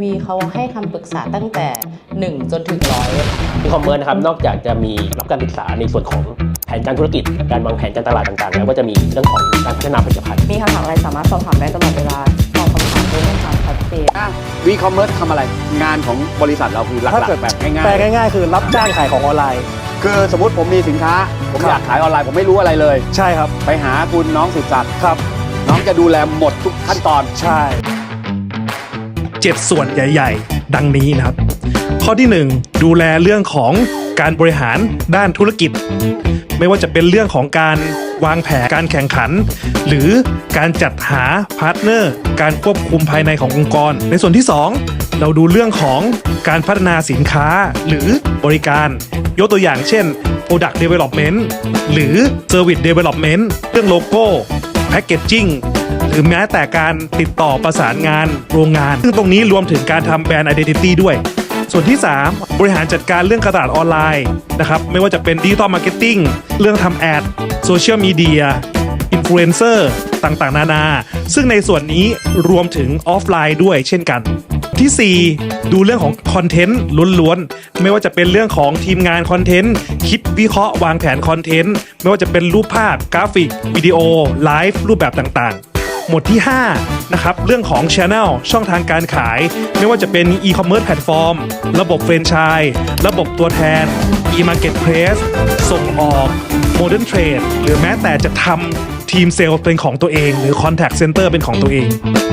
วีเขาให้คำปรึกษาตั้งแต่ 1 จนถึงร้อยอีคอมเมิร์ซนะครับนอกจากจะมีรับการศึกษาในส่วนของแผนการธุรกิจ การวางแผนการตลาดต่างๆ แล้วก็จะมีเรื่องของการพัฒนาผลิตภัณฑ์มีคำถามอะไรสามารถสอบถามได้ตลอดเวลาตอบคำถามด้วยความชัดเจนวีคอมเมิร์ซทำอะไร งานของบริษัทเราคือหลัถ้ากเกิดๆแบบง่ายแปลง่ายๆ คือรับจ้างขายของออนไลน์ ๆ คือสมมติผมมีสินค้า ผมครับ อยากขายออนไลน์ผมไม่รู้อะไรเลย ใช่ครับ ไปหาคุณน้องสุดสัตว์ครับ น้องจะดูแลหมดทุกขั้นตอน ใช่ 7 ส่วนใหญ่ ๆ ดังนี้นะครับ ข้อที่ 1 ดูแลเรื่องของการบริหารด้านธุรกิจ ไม่ว่าจะเป็นเรื่องของการวางแผนการแข่งขัน หรือการจัดหาพาร์ทเนอร์ การควบคุมภายในขององค์กร ในส่วนที่ 2 เราดูเรื่องของการพัฒนาสินค้าหรือบริการ ยกตัวอย่างเช่น Product Development หรือ Service Development เรื่องโลโก้ Packaging รือแม้แต่การติดต่อประสานงานโรงงาน ซึ่งตรงนี้รวมถึงการทำแบรนด์ Identity ด้วย ส่วนที่ 3 บริหารจัดการเรื่องกรตลาดออนไลน์นะครับไม่ว่าจะเป็นดิจิตอลมาร์เก็ตติ้งเรื่องทำแอดโซเชียลมีเดียอินฟลูเอนเซอร์ต่างๆ นานา ซึ่งในส่วนนี้รวมถึงออฟไลน์ด้วยเช่นกันที่ 4 ดูเรื่องของคอนเทนต์ล้วนๆ ไม่ว่าจะเป็นเรื่องของทีมงานคอนเทนต์ คิดวิเคราะห์วางแผนคอนเทนต์ ไม่ว่าจะเป็นรูปภาพกราฟิก วิดีโอ ไลฟ์รูปแบบต่างๆ หมวดที่ 5 นะครับ เรื่องของ Channel ช่องทางการขาย ไม่ว่าจะเป็น e-commerce แพลตฟอร์มระบบแฟรนไชส์ระบบตัวแทน e-marketplace ส่งออก Modern Trade หรือแม้แต่จะทำทีมเซลล์เป็นของตัวเอง หรือ Contact Center เป็นของตัวเอง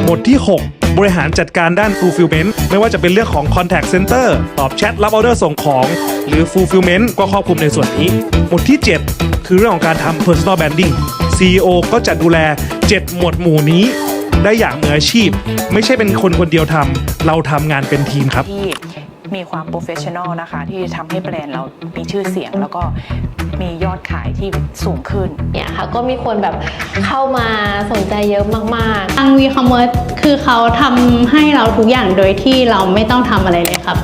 หมวดที่ 6บริหารจัดการด้าน Fulfillment ไม่ว่าจะเป็นเรื่องของ Contact Center ตอบแชท รับออเดอร์ส่งของ หรือ Fulfillment ก็ครอบคลุมในส่วนนี้ หมวดที่ 7 คือเรื่องของการทำ Personal Branding CEO ก็จะดูแล 7 หมวดหมู่นี้ ได้อย่างมืออาชีพ ไม่ใช่เป็นคนคนเดียวทำเราทำงานเป็นทีมครับ ที่มีความโปรเฟชชั่นอลนะคะ ที่ทำให้แบรนด์เรามีชื่อเสียง แล้วก็มียอดขายที่สูงขึ้น เนี่ยค่ะก็มีคนแบบเข้ามาสนใจเยอะมากๆทาง WeCommerce คือเขาทำให้เราทุกอย่างโดยที่เราไม่ต้องทำอะไรเลยครับ